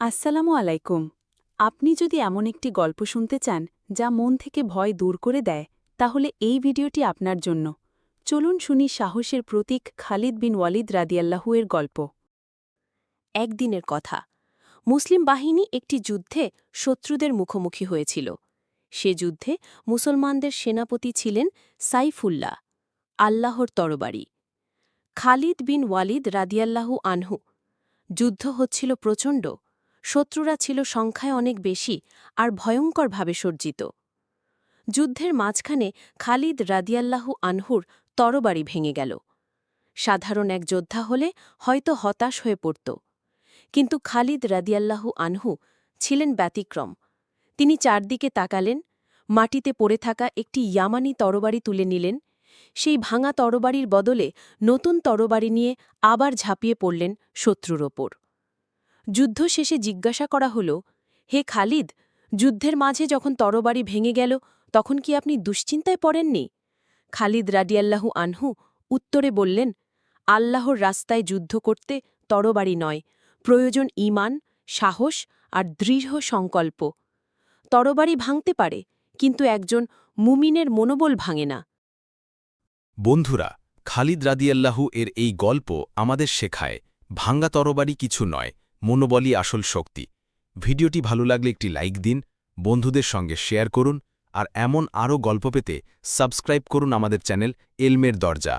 আসসালামু আলাইকুম। আপনি যদি এমন একটি গল্প শুনতে চান, যা মন থেকে ভয় দূর করে দেয়, তাহলে এই ভিডিওটি আপনার জন্য। চলুন শুনি সাহসের প্রতীক খালিদ বিন ওয়ালিদ রাদিয়াল্লাহু এর গল্প। একদিনের কথা। মুসলিম বাহিনী একটি যুদ্ধে শত্রুদের মুখোমুখি হয়েছিল। সে যুদ্ধে মুসলমানদের সেনাপতি ছিলেন সাইফুল্লাহ, আল্লাহর তরবারি। খালিদ বিন ওয়ালিদ রাদিয়াল্লাহু আনহু। যুদ্ধ হচ্ছিল প্রচণ্ড। শত্রুরা ছিল সংখ্যায় অনেক বেশি আর ভয়ঙ্করভাবে সজ্জিত। যুদ্ধের মাঝখানে খালিদ রাদিয়াল্লাহু আনহুর তরবারি ভেঙে গেল। সাধারণ এক যোদ্ধা হলে হয়তো হতাশ হয়ে পড়ত। কিন্তু খালিদ রাদিয়াল্লাহু আনহু ছিলেন ব্যতিক্রম। তিনি চারদিকে তাকালেন, মাটিতে পড়ে থাকা একটি ইয়ামানি তরবারি তুলে নিলেন, সেই ভাঙা তরবারির বদলে নতুন তরবারি নিয়ে আবার ঝাঁপিয়ে পড়লেন শত্রুর ওপর। যুদ্ধ শেষে জিজ্ঞাসা করা হল, হে খালিদ, যুদ্ধের মাঝে যখন তরবারি ভেঙে গেল, তখন কি আপনি দুশ্চিন্তায় পড়েননি? খালিদ রাডিয়াল্লাহু আনহু উত্তরে বললেন, আল্লাহর রাস্তায় যুদ্ধ করতে তরবারি নয়, প্রয়োজন ঈমান, সাহস আর দৃঢ় সংকল্প। তরবারি ভাঙতে পারে, কিন্তু একজন মুমিনের মনোবল ভাঙে না। বন্ধুরা, খালিদ রাদিয়াল্লাহু এর এই গল্প আমাদের শেখায়, ভাঙ্গা তরবারি কিছু নয় মনোবলই আসল শক্তি। ভিডিওটি ভালো লাগলে একটি লাইক দিন, বন্ধুদের সঙ্গে শেয়ার করুন, আর এমন আরও গল্প পেতে সাবস্ক্রাইব করুন আমাদের চ্যানেল এলমের দরজা।